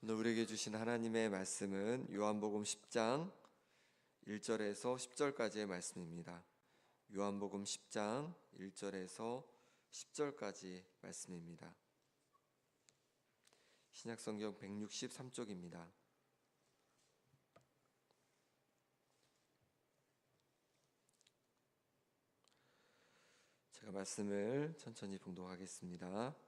오늘 우리에게 주신 하나님의 말씀은 요한복음 10장 1절에서 10절까지의 말씀입니다. 요한복음 10장 1절에서 10절까지 말씀입니다. 신약성경 163쪽입니다. 제가 말씀을 천천히 봉독하겠습니다.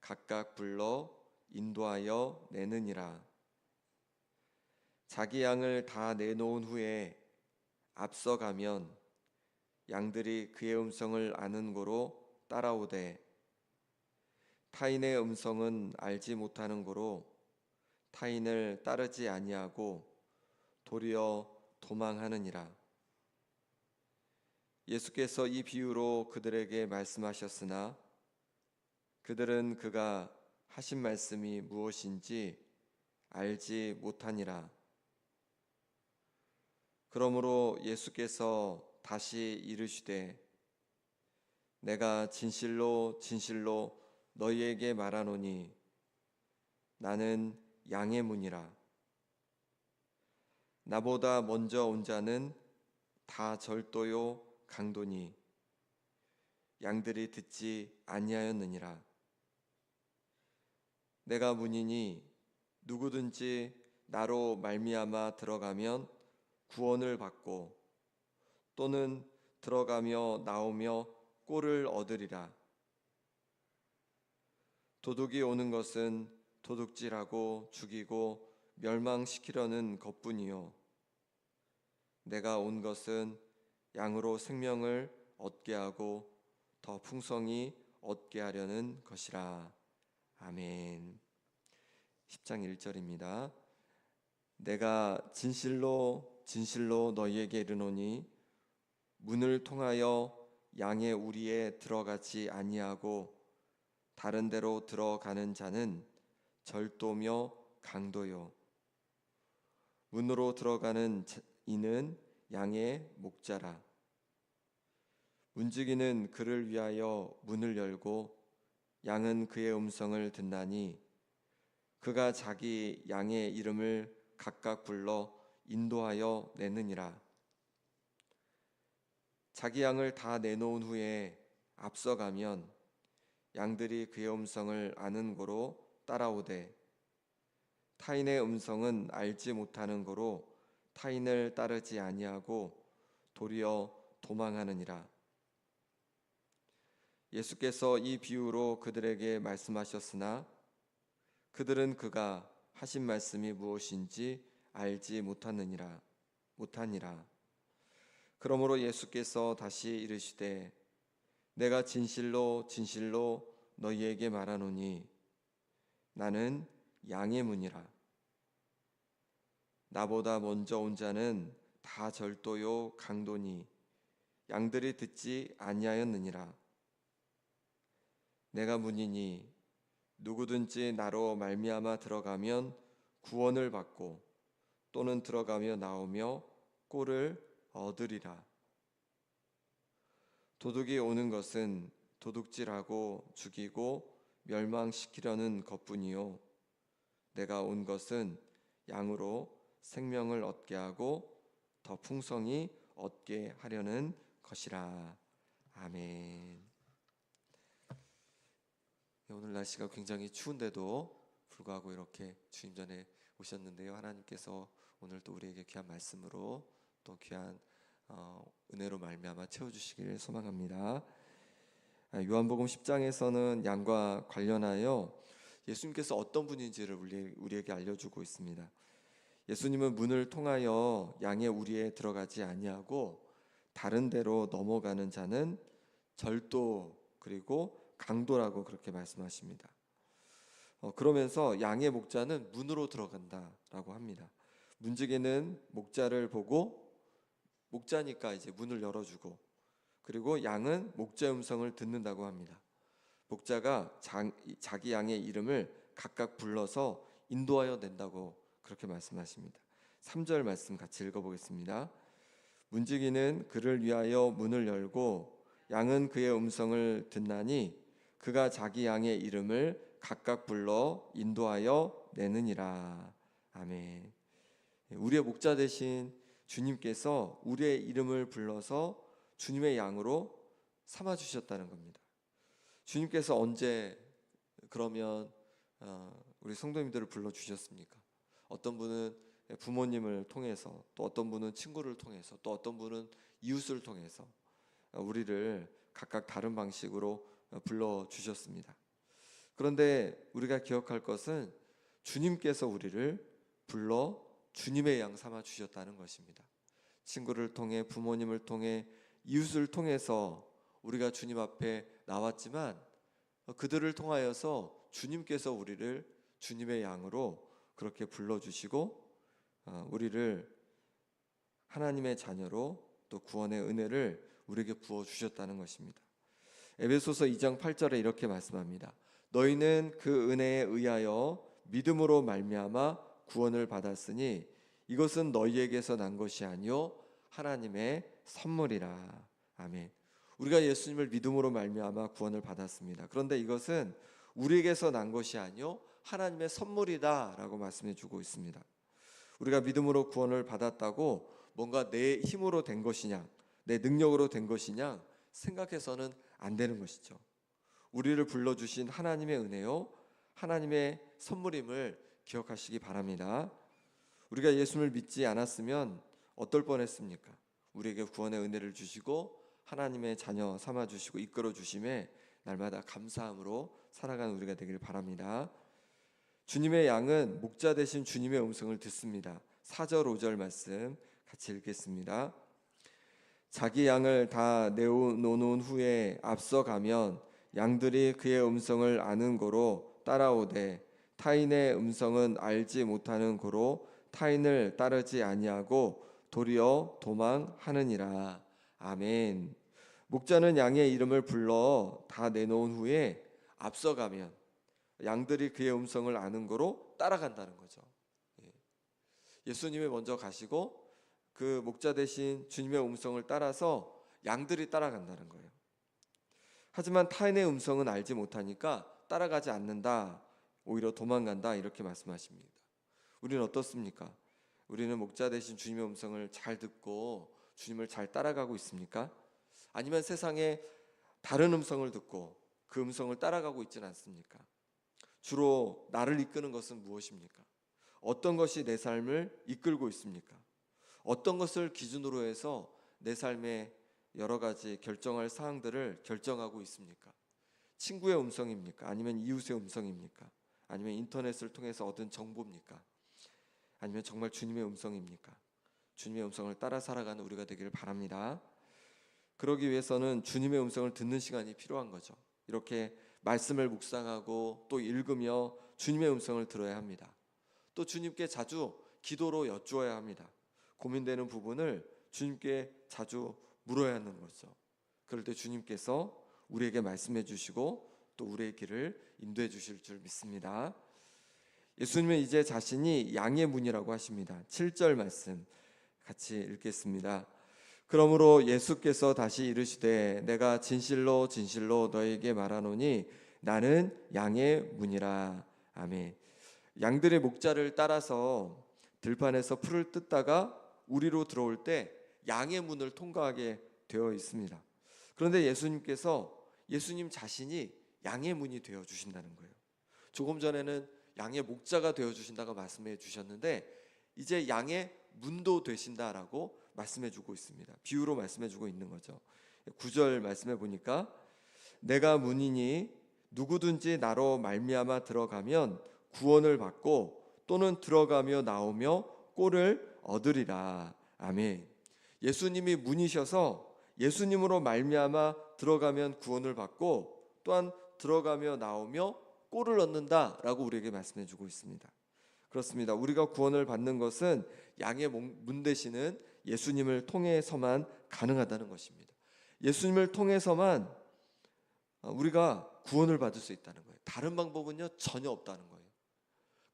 각각 불러 인도하여 내느니라. 자기 양을 다 내놓은 후에 앞서가면 양들이 그의 음성을 아는 고로 따라오되 타인의 음성은 알지 못하는 고로 타인을 따르지 아니하고 도리어 도망하느니라. 예수께서 이 비유로 그들에게 말씀하셨으나 그들은 그가 하신 말씀이 무엇인지 알지 못하니라. 그러므로 예수께서 다시 이르시되 내가 진실로 진실로 너희에게 말하노니 나는 양의 문이라. 나보다 먼저 온 자는 다 절도요 강도니 양들이 듣지 아니하였느니라. 내가 문이니 누구든지 나로 말미암아 들어가면 구원을 받고 또는 들어가며 나오며 꼴을 얻으리라. 도둑이 오는 것은 도둑질하고 죽이고 멸망시키려는 것뿐이요. 내가 온 것은 양으로 생명을 얻게 하고 더 풍성히 얻게 하려는 것이라. 아멘. 10장 1절입니다. 내가 진실로 진실로 너희에게 이르노니 문을 통하여 양의 우리에 들어가지 아니하고 다른 데로 들어가는 자는 절도며 강도요 문으로 들어가는 이는 양의 목자라 문지기는 그를 위하여 문을 열고 양은 그의 음성을 듣나니 그가 자기 양의 이름을 각각 불러 인도하여 내느니라. 자기 양을 다 내놓은 후에 앞서가면 양들이 그의 음성을 아는 고로 따라오되 타인의 음성은 알지 못하는 고로 타인을 따르지 아니하고 도리어 도망하느니라. 예수께서 이 비유로 그들에게 말씀하셨으나 그들은 그가 하신 말씀이 무엇인지 알지 못하느니라 못하니라. 그러므로 예수께서 다시 이르시되 내가 진실로 진실로 너희에게 말하노니 나는 양의 문이라. 나보다 먼저 온 자는 다 절도요 강도니 양들이 듣지 아니하였느니라. 내가 문이니 누구든지 나로 말미암아 들어가면 구원을 받고 또는 들어가며 나오며 꼴을 얻으리라. 도둑이 오는 것은 도둑질하고 죽이고 멸망시키려는 것뿐이요 내가 온 것은 양으로 생명을 얻게 하고 더 풍성히 얻게 하려는 것이라. 아멘. 네, 오늘 날씨가 굉장히 추운데도 불구하고 이렇게 주님 전에 오셨는데요. 하나님께서 오늘 또 우리에게 귀한 말씀으로 또 귀한 어, 은혜로 말미암아 채워주시기를 소망합니다. 아, 요한복음 10장에서는 양과 관련하여 예수님께서 어떤 분인지를 우리, 우리에게 알려주고 있습니다. 예수님은 문을 통하여 양의 우리에 들어가지 아니하고 다른 데로 넘어가는 자는 절도 그리고 강도라고 그렇게 말씀하십니다. 어, 그러면서 양의 목자는 문으로 들어간다라고 합니다. 문지기는 목자를 보고 목자니까 이제 문을 열어주고 그리고 양은 목자 음성을 듣는다고 합니다. 목자가 자, 자기 양의 이름을 각각 불러서 인도하여 낸다고 그렇게 말씀하십니다. 3절 말씀 같이 읽어보겠습니다. 문지기는 그를 위하여 문을 열고 양은 그의 음성을 듣나니 그가 자기 양의 이름을 각각 불러 인도하여 내느니라. 아멘. 우리의 목자 되신 주님께서 우리의 이름을 불러서 주님의 양으로 삼아 주셨다는 겁니다. 주님께서 언제 그러면 어, 우리 성도님들을 불러 주셨습니까? 어떤 분은 부모님을 통해서 또 어떤 분은 친구를 통해서 또 어떤 분은 이웃을 통해서 어, 우리를 각각 다른 방식으로 어, 불러 주셨습니다. 그런데 우리가 기억할 것은 주님께서 우리를 불러 주님의 양 삼아 주셨다는 것입니다. 친구를 통해 부모님을 통해 이웃을 통해서 우리가 주님 앞에 나왔지만 어, 그들을 통하여서 주님께서 우리를 주님의 양으로 그렇게 불러 주시고 어, 우리를 하나님의 자녀로 또 구원의 은혜를 우리에게 부어 주셨다는 것입니다. 에베소서 2장 8절에 이렇게 말씀합니다. 너희는 그 은혜에 의하여 믿음으로 말미암아 구원을 받았으니 이것은 너희에게서 난 것이 아니요 하나님의 선물이라. 아멘. 우리가 예수님을 믿음으로 말미암아 구원을 받았습니다. 그런데 이것은 우리에게서 난 것이 아니요 하나님의 선물이다라고 말씀해 주고 있습니다. 우리가 믿음으로 구원을 받았다고 뭔가 내 힘으로 된 것이냐, 내 능력으로 된 것이냐 생각해서는 안 되는 것이죠. 우리를 불러 주신 하나님의 은혜요, 하나님의 선물임을 기억하시기 바랍니다. 우리가 예수를 믿지 않았으면 어떨 뻔했습니까? 우리에게 구원의 은혜를 주시고 하나님의 자녀 삼아 주시고 이끌어 주심에 날마다 감사함으로 살아가는 우리가 되길 바랍니다. 주님의 양은 목자 대신 주님의 음성을 듣습니다. 4절 5절 말씀 같이 읽겠습니다. 자기 양을 다 내어놓은 후에 앞서가면 양들이 그의 음성을 아는 고로 따라오되 타인의 음성은 알지 못하는 고로 타인을 따르지 아니하고 도리어 도망하느니라. 아멘. 목자는 양의 이름을 불러 다 내놓은 후에 앞서가면 양들이 그의 음성을 아는 거로 따라간다는 거죠. 예. 예수님이 먼저 가시고 그 목자 대신 주님의 음성을 따라서 양들이 따라간다는 거예요. 하지만 타인의 음성은 알지 못하니까 따라가지 않는다. 오히려 도망간다. 이렇게 말씀하십니다. 우리는 어떻습니까? 우리는 목자 대신 주님의 음성을 잘 듣고 주님을 잘 따라가고 있습니까? 아니면 세상에 다른 음성을 듣고 그 음성을 따라가고 있지는 않습니까? 주로 나를 이끄는 것은 무엇입니까? 어떤 것이 내 삶을 이끌고 있습니까? 어떤 것을 기준으로 해서 내 삶의 여러 가지 결정할 사항들을 결정하고 있습니까? 친구의 음성입니까? 아니면 이웃의 음성입니까? 아니면 인터넷을 통해서 얻은 정보입니까? 아니면 정말 주님의 음성입니까? 주님의 음성을 따라 살아가는 우리가 되기를 바랍니다. 그러기 위해서는 주님의 음성을 듣는 시간이 필요한 거죠. 이렇게 말씀을 묵상하고 또 읽으며 주님의 음성을 들어야 합니다. 또 주님께 자주 기도로 여쭈어야 합니다. 고민되는 부분을 주님께 자주 물어야 하는 거죠. 그럴 때 주님께서 우리에게 말씀해 주시고 또 우리의 길을 인도해 주실 줄 믿습니다. 예수님은 이제 자신이 양의 문이라고 하십니다. 7절 말씀 같이 읽겠습니다. 그러므로 예수께서 다시 이르시되 내가 진실로 진실로 너에게 말하노니 나는 양의 문이라. 아멘. 양들의 목자를 따라서 들판에서 풀을 뜯다가 우리로 들어올 때 양의 문을 통과하게 되어 있습니다. 그런데 예수님께서 예수님 자신이 양의 문이 되어 주신다는 거예요. 조금 전에는 양의 목자가 되어 주신다고 말씀해 주셨는데 이제 양의 문도 되신다라고 말씀해 주고 있습니다. 비유로 말씀해 주고 있는 거죠. 9절 말씀해 보니까 내가 문이니 누구든지 나로 말미암아 들어가면 구원을 받고 또는 들어가며 나오며 꼴을 얻으리라. 아멘. 예수님이 문이셔서 예수님으로 말미암아 들어가면 구원을 받고 또한 들어가며 나오며 꼴을 얻는다라고 우리에게 말씀해 주고 있습니다. 그렇습니다. 우리가 구원을 받는 것은 양의 목- 문 되시는 예수님을 통해서만 가능하다는 것입니다. 예수님을 통해서만 어, 우리가 구원을 받을 수 있다는 거예요. 다른 방법은요 전혀 없다는 거예요.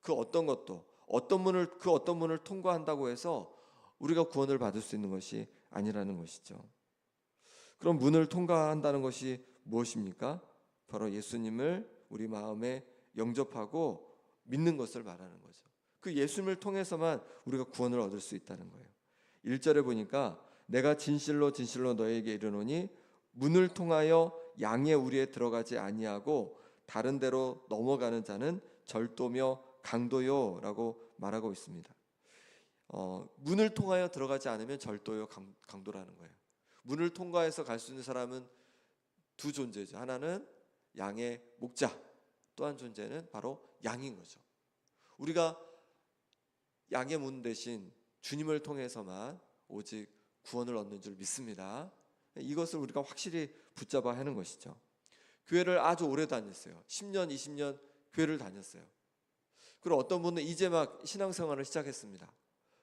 그 어떤 것도 어떤 문을 그 어떤 문을 통과한다고 해서 우리가 구원을 받을 수 있는 것이 아니라는 것이죠. 그럼 문을 통과한다는 것이 무엇입니까? 바로 예수님을 우리 마음에 영접하고 믿는 것을 말하는 거죠. 그 예수님을 통해서만 우리가 구원을 얻을 수 있다는 거예요. 1절에 보니까 내가 진실로 진실로 너에게 이르노니 문을 통하여 양의 우리에 들어가지 아니하고 다른 데로 넘어가는 자는 절도며 강도요라고 말하고 있습니다. 어, 문을 통하여 들어가지 않으면 절도요 강, 강도라는 거예요. 문을 통과해서 갈 수 있는 사람은 두 존재죠. 하나는 양의 목자, 또한 존재는 바로 양인 거죠. 우리가 양의 문 대신 주님을 통해서만 오직 구원을 얻는 줄 믿습니다. 이것을 우리가 확실히 붙잡아야 하는 것이죠. 교회를 아주 오래 다녔어요. 10년, 20년 교회를 다녔어요. 그리고 어떤 분은 이제 막 신앙생활을 시작했습니다.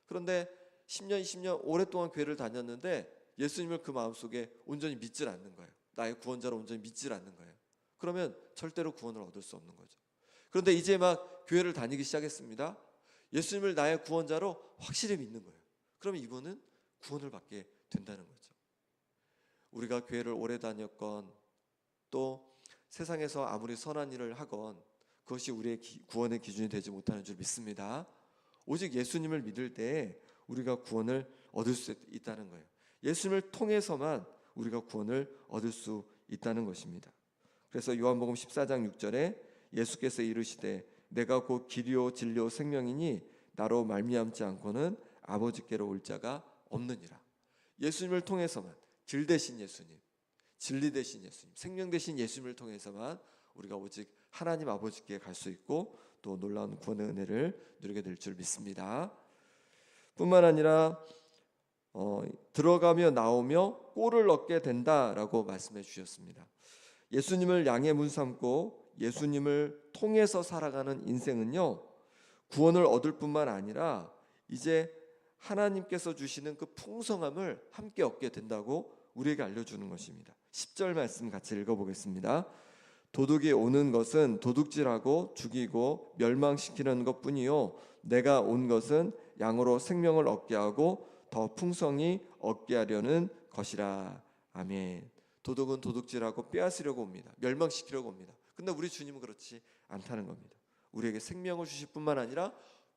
그런데 10년, 20년 오랫동안 교회를 다녔는데 예수님을 그 마음속에 온전히 믿질 않는 거예요. 나의 구원자로 온전히 믿질 않는 거예요. 그러면 절대로 구원을 얻을 수 없는 거죠. 그런데 이제 막 교회를 다니기 시작했습니다. 예수님을 나의 구원자로 확실히 믿는 거예요. 그러면 이분은 구원을 받게 된다는 거죠. 우리가 교회를 오래 다녔건 또 세상에서 아무리 선한 일을 하건 그것이 우리의 기- 구원의 기준이 되지 못하는 줄 믿습니다. 오직 예수님을 믿을 때 우리가 구원을 얻을 수 있다는 거예요. 예수님을 통해서만 우리가 구원을 얻을 수 있다는 것입니다. 그래서 요한복음 14장 6절에 예수께서 이르시되 내가 곧 길이요 진리요 생명이니 나로 말미암지 않고는 아버지께로 올 자가 없느니라. 예수님을 통해서만 길 대신 예수님, 진리 대신 예수님, 생명 대신 예수님을 통해서만 우리가 오직 하나님 아버지께 갈 수 있고 또 놀라운 구원의 은혜를 누리게 될 줄 믿습니다. 뿐만 아니라 어, 들어가며 나오며 꼴을 얻게 된다라고 말씀해 주셨습니다. 예수님을 양의 문 삼고 예수님을 통해서 살아가는 인생은요 구원을 얻을 뿐만 아니라 이제 하나님께서 주시는 그 풍성함을 함께 얻게 된다고 우리에게 알려주는 것입니다. 10절 말씀 같이 읽어보겠습니다. 도둑이 오는 것은 도둑질하고 죽이고 멸망시키는 것 뿐이요 내가 온 것은 양으로 생명을 얻게 하고 더 풍성히 얻게 하려는 것이라 아멘. 도둑은 도둑질하고 빼앗으려고 옵니다. 멸망시키려고 옵니다. 근데 우리 주님은 그렇지 않다는 겁니다. 우리에게 생명을 주실 뿐만 아니라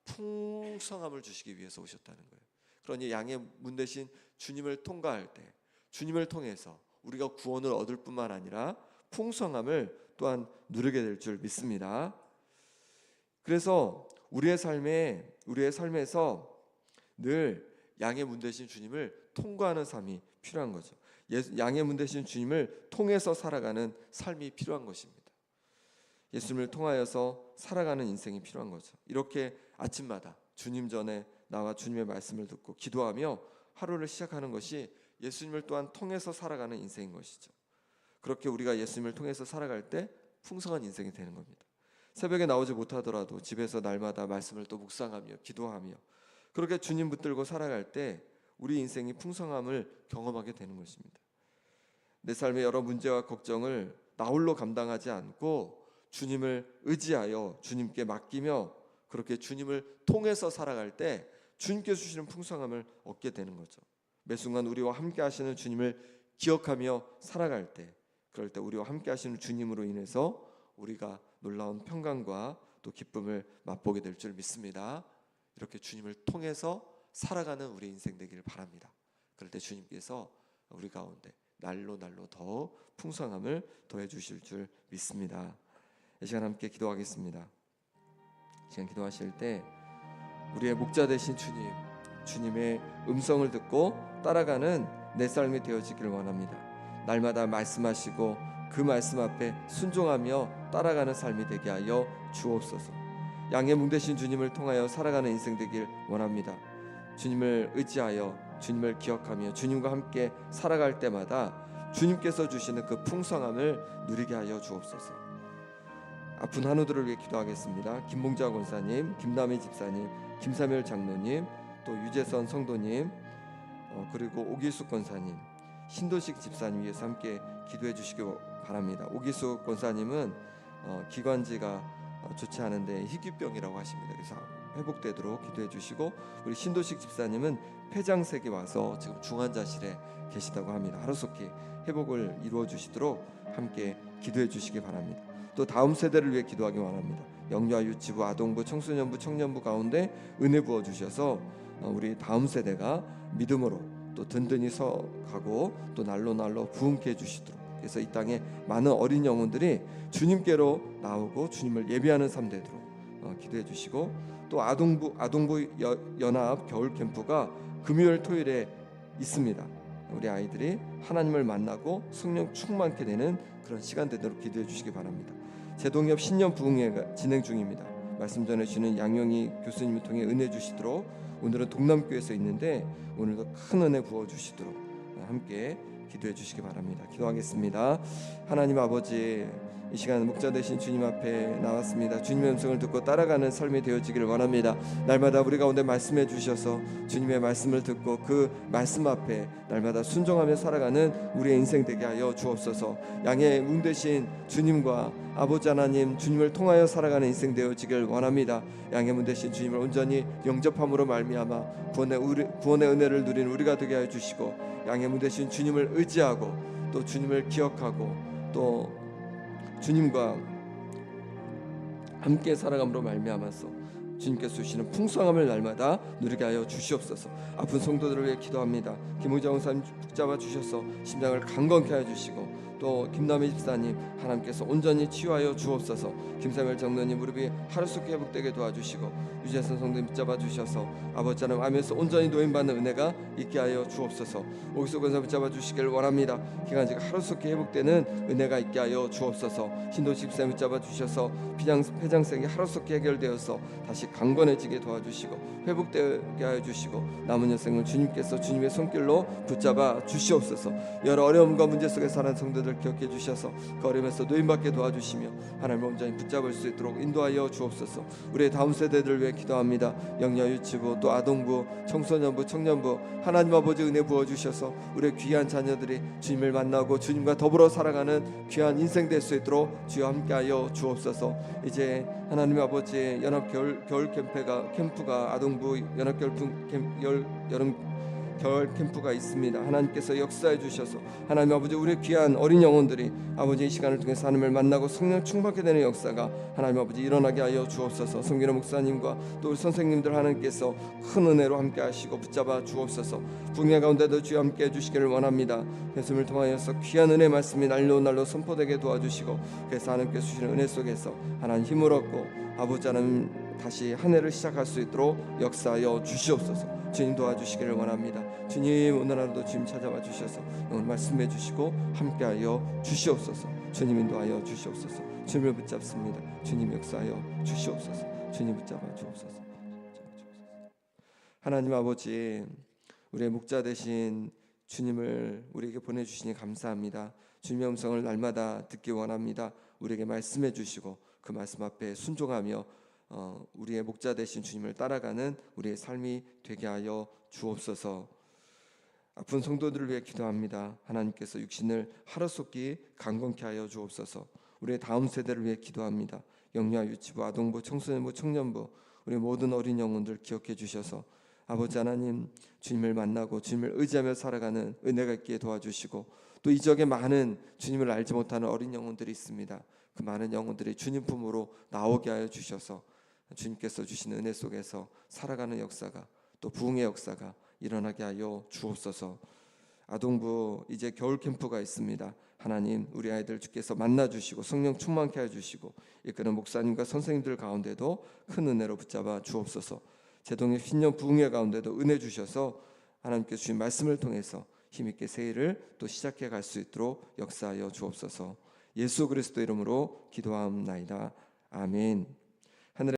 풍성함을 주시기 위해서 오셨다는 거예요. 그러니 양의 문 대신 주님을 통과할 때 주님을 통해서 우리가 구원을 얻을 뿐만 아니라 풍성함을 또한 누리게 될 줄 믿습니다. 그래서 우리의 삶에 우리의 삶에서 늘 양의 문 대신 주님을 통과하는 삶이 필요한 거죠. 예수- 양의 문 대신 주님을 통해서 살아가는 삶이 필요한 것입니다. 예수님을 통하여서 살아가는 인생이 필요한 거죠. 이렇게 아침마다 주님 전에 나와 주님의 말씀을 듣고 기도하며 하루를 시작하는 것이 예수님을 또한 통해서 살아가는 인생인 것이죠. 그렇게 우리가 예수님을 통해서 살아갈 때 풍성한 인생이 되는 겁니다. 새벽에 나오지 못하더라도 집에서 날마다 말씀을 또 묵상하며 기도하며 그렇게 주님 붙들고 살아갈 때 우리 인생이 풍성함을 경험하게 되는 것입니다. 내 삶의 여러 문제와 걱정을 나 홀로 감당하지 않고 주님을 의지하여 주님께 맡기며 그렇게 주님을 통해서 살아갈 때 주님께 주시는 풍성함을 얻게 되는 거죠. 매 순간 우리와 함께 하시는 주님을 기억하며 살아갈 때 그럴 때 우리와 함께 하시는 주님으로 인해서 우리가 놀라운 평강과 또 기쁨을 맛보게 될 줄 믿습니다. 이렇게 주님을 통해서 살아가는 우리 인생 되기를 바랍니다. 그럴 때 주님께서 우리 가운데 날로 날로 더 풍성함을 더해 주실 줄 믿습니다. 이 시간 함께 기도하겠습니다. 이 시간 기도하실 때 우리의 목자 되신 주님, 주님의 음성을 듣고 따라가는 내 삶이 되어지기를 원합니다. 날마다 말씀하시고 그 말씀 앞에 순종하며 따라가는 삶이 되게 하여 주옵소서. 양의 문 대신 주님을 통하여 살아가는 인생 되길 원합니다. 주님을 의지하여 주님을 기억하며 주님과 함께 살아갈 때마다 주님께서 주시는 그 풍성함을 누리게 하여 주옵소서. 아픈 한우들을 위해 기도하겠습니다. 김봉자 권사님, 김남희 집사님, 김사멸 장로님, 또 유재선 성도님, 어, 그리고 오기숙 권사님, 신도식 집사님 위해서 함께 기도해 주시기 바랍니다. 오기숙 권사님은 어, 기관지가 어, 좋지 않은데 희귀병이라고 하십니다. 그래서 회복되도록 기도해 주시고 우리 신도식 집사님은 폐장색이 와서 지금 중환자실에 계시다고 합니다. 하루속히 회복을 이루어 주시도록 함께 기도해 주시기 바랍니다. 또 다음 세대를 위해 기도하기 원합니다. 영유아 유치부, 아동부, 청소년부, 청년부 가운데 은혜 부어 주셔서 어, 우리 다음 세대가 믿음으로 또 든든히 서 가고 또 날로 날로 부흥케 해 주시도록 그래서 이 땅에 많은 어린 영혼들이 주님께로 나오고 주님을 예배하는 삶 되도록 어, 기도해 주시고 또 아동부 아동부 여- 연합 겨울 캠프가 금요일 토요일에 있습니다. 우리 아이들이 하나님을 만나고 성령 충만케 되는 그런 시간 되도록 기도해 주시기 바랍니다. 제동엽 신년 부흥회가 진행 중입니다. 말씀 전해 주시는 양영희 교수님을 통해 은혜 주시도록 오늘은 동남교에서 있는데 오늘도 큰 은혜 부어 주시도록 함께 기도해 주시기 바랍니다. 기도하겠습니다. 하나님 아버지 이 시간 목자 되신 주님 앞에 나왔습니다. 주님의 음성을 듣고 따라가는 삶이 되어지기를 원합니다. 날마다 우리 가운데 말씀해 주셔서 주님의 말씀을 듣고 그 말씀 앞에 날마다 순종하며 살아가는 우리의 인생 되게 하여 주옵소서. 양의 문 대신 주님과 아버지 하나님 주님을 통하여 살아가는 인생 되어지길 원합니다. 양의 문 대신 주님을 온전히 영접함으로 말미암아 구원의 구원의 은혜를 누린 우리가 되게 하여 주시고 양의 문 대신 주님을 의지하고 또 주님을 기억하고 또 주님과 함께 살아감으로 말미암아서 주님께서 주시는 풍성함을 날마다 누리게 하여 주시옵소서. 아픈 성도들을 위해 기도합니다. 김우정 원사님 붙잡아 주셔서 심장을 강건케 하여 주시고 또 김남희 집사님 하나님께서 온전히 치유하여 주옵소서. 김사멜 장로님 무릎이 하루속히 회복되게 도와주시고 유재선 성도님 붙잡아 주셔서 아버지 하나님 암에서 온전히 노인받는 은혜가 있게 하여 주옵소서. 오기수 권사 붙잡아 주시길 원합니다. 기간지가 하루속히 회복되는 은혜가 있게 하여 주옵소서. 신도식 집사님 붙잡아 주셔서 피장 폐장생이 하루속히 해결되어서 다시 강건해지게 도와주시고 회복되게 하여 주시고 남은 여생을 주님께서 주님의 손길로 붙잡아 주시옵소서. 여러 어려움과 문제 속에 사는 성도들 기억해 주셔서 그 어려움에서 노인받게 도와주시며 하나님을 온전히 붙잡을 수 있도록 인도하여 주옵소서. 우리의 다음 세대들을 위해 기도합니다. 영야 유치부 또 아동부, 청소년부, 청년부 하나님 아버지 은혜 부어 주셔서 우리의 귀한 자녀들이 주님을 만나고 주님과 더불어 살아가는 귀한 인생 될 수 있도록 주여 함께하여 주옵소서. 이제 하나님 아버지 연합 겨울 겨울 캠프가 캠프가 아동부 연합 겨울 캠 열, 여름 겨울 캠프가 있습니다. 하나님께서 역사해 주셔서 하나님 아버지 우리 귀한 어린 영혼들이 아버지 이 시간을 통해 하나님을 만나고 성령 충만케 되는 역사가 하나님 아버지 일어나게 하여 주옵소서. 성기로 목사님과 또 우리 선생님들 하나님께서 큰 은혜로 함께 하시고 붙잡아 주옵소서. 붕괴 가운데도 주여 함께 해 주시기를 원합니다. 예수님을 통하여서 귀한 은혜 말씀이 날로 날로 선포되게 도와주시고 그래서 하나님께서 주시는 은혜 속에서 하나님 힘을 얻고 아버지 하나님 다시 한 해를 시작할 수 있도록 역사하여 주시옵소서. 주님 도와주시기를 원합니다. 주님 오늘 하루도 주님 찾아와 주셔서 오늘 말씀해 주시고 함께하여 주시옵소서. 주님 인도하여 주시옵소서. 주님을 붙잡습니다. 주님 역사하여 주시옵소서. 주님 붙잡아 주옵소서. 하나님 아버지 우리의 목자 되신 주님을 우리에게 보내주시니 감사합니다. 주님의 음성을 날마다 듣기 원합니다. 우리에게 말씀해 주시고 그 말씀 앞에 순종하며 어, 우리의 목자 되신 주님을 따라가는 우리의 삶이 되게 하여 주옵소서. 아픈 성도들을 위해 기도합니다. 하나님께서 육신을 하루속히 강건케 하여 주옵소서. 우리의 다음 세대를 위해 기도합니다. 영유아 유치부, 아동부, 청소년부, 청년부 우리 모든 어린 영혼들 기억해 주셔서 아버지 하나님 주님을 만나고 주님을 의지하며 살아가는 은혜가 있기에 도와주시고 또이 지역에 많은 주님을 알지 못하는 어린 영혼들이 있습니다. 그 많은 영혼들이 주님 품으로 나오게 하여 주셔서 주님께서 주신 은혜 속에서 살아가는 역사가 또 부흥의 역사가 일어나게 하여 주옵소서. 아동부 이제 겨울 캠프가 있습니다. 하나님 우리 아이들 주께서 만나 주시고 성령 충만케 해 주시고 이끄는 목사님과 선생님들 가운데도 큰 은혜로 붙잡아 주옵소서. 제동의 신년 부흥회 가운데도 은혜 주셔서 하나님께 주신 말씀을 통해서 힘있게 새해를 또 시작해 갈 수 있도록 역사하여 주옵소서. 예수 그리스도 이름으로 기도하옵나이다. 아멘.